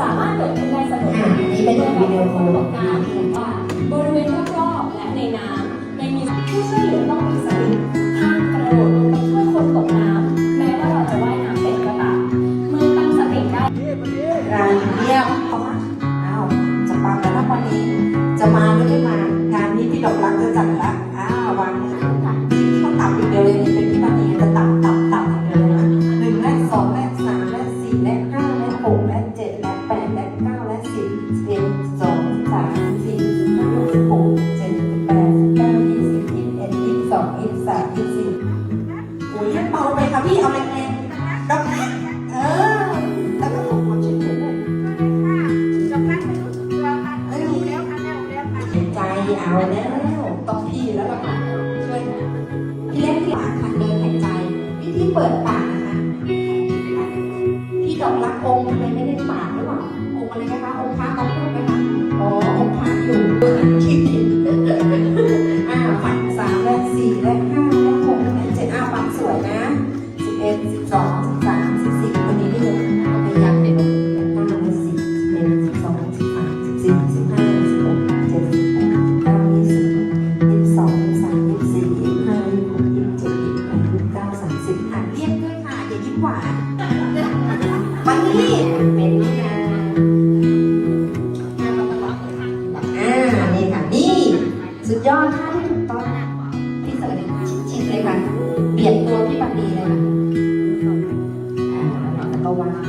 สามารถเกิดขึ้นได้เสมออันี้เป็นวิดีโอคอลของการว่าบริเวณรอบๆและในน้ำในมีผู้ช่วยเหลือต้องมีสติห้ามกระโดดลงไปช่วยคนตกน้ำแม้ว่าเราจะว่ายน้ำเป็นก็ตามเมื่อตั้งสติได้การเยี่ยมพราะว่อ้าวจะปังแล้วนะวันนี้ จะมาหรือไม่มางานนี้พี่ดอกรักจะจัดละ สิบสองยี่สิบสามยี่สิบสี่โอ้ยเบาไปค่ะพี่เอาแรงๆดอกนะเออ แล้วก็ขอความช่วยเหลือด้วยใจเอาแล้วต้องพี่แล้วล่ะค่ะช่วยพี่เล็กที่ปากค่ะเดินหายใจวิธีเปิดปาก สี่และห้าและหกและเจ็ดอ้าฟังสวยนะสิบเอ็ดสิบสองสิบสามสิบสี่คนนี้นี่เลยพยายามเป็นห้าและสี่เอ็ดสิบสองสิบสามสิบสี่สิบห้าสิบหกเจ็ดสิบแปดเก้ายี่สิบยี่สิบสองยี่สิบสามยี่สิบสี่ยี่สิบห้ายี่สิบหกยี่สิบเจ็ดยี่สิบแปดยี่สิบเก้าสามสิบอะเรียกด้วยค่ะอย่ายิ้มหวานวันนี้เป็นนี่นะอ่านี่ค่ะนี่สุดยอดท่าที่ถูกต้อง บียดตัวพี่ปันดีเลยค่ะอ่าแล้วก็วาง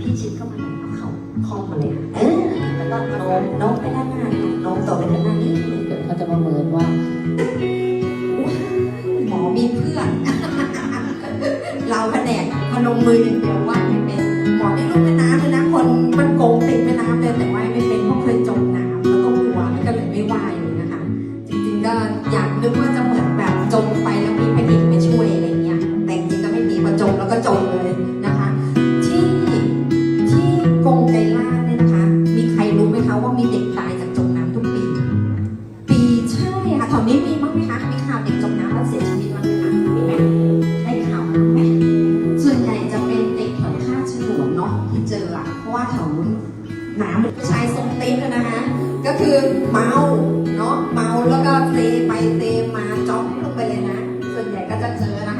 พี่ชิดเข้ามาหน่อยเอาเข่าคล้องมาเลยค่ะเออแล้วก็โน้มโน้มไปด้านหน้าโน้มตัวไปด้านหน้านิดนึงเดี๋ยวเขาจะมาเหมือนว่าหมอมีเพื่อน เราแผนกพนมมืออย่างเดียวว่าไม่เป็นหมอไม่รู้แม่น้ำเลยนะคนมันโกงติดแม่น้ำเลยแต่ว่าไม่เป็นเพราะเคยจมน้ำแล้วก็กลัวแล้วก็เลยไม่ว่ายเลยนะคะ จริงๆก็อยากนึกว่าจะเหมือนแบบจมไปแล้ว จกเลยนะคะ ที่ที่กรงไกรล่าเนี่ยนะคะ มีใครรู้ไหมคะว่ามีเด็กตายจากจมน้ำทุกปี ปีใช่ค่ะแถวนี้มีมั้งไหมคะมีข่าวเด็กจมน้ำแล้วเสียชีวิตมั้งไหมคะมีไหมได้ข่าวไหมส่วนใหญ่จะเป็นเด็กแถวท่าฉลวงเนาะที่เจออะเพราะว่าแถวนู้น้ำผู้ชายทรงเต็นท์นะคะ ก็คือเมาเนาะเมาแล้วก็เตไปเตมาจ้องลงไปเลยนะ ส่วนใหญ่ก็จะเจอนะคะ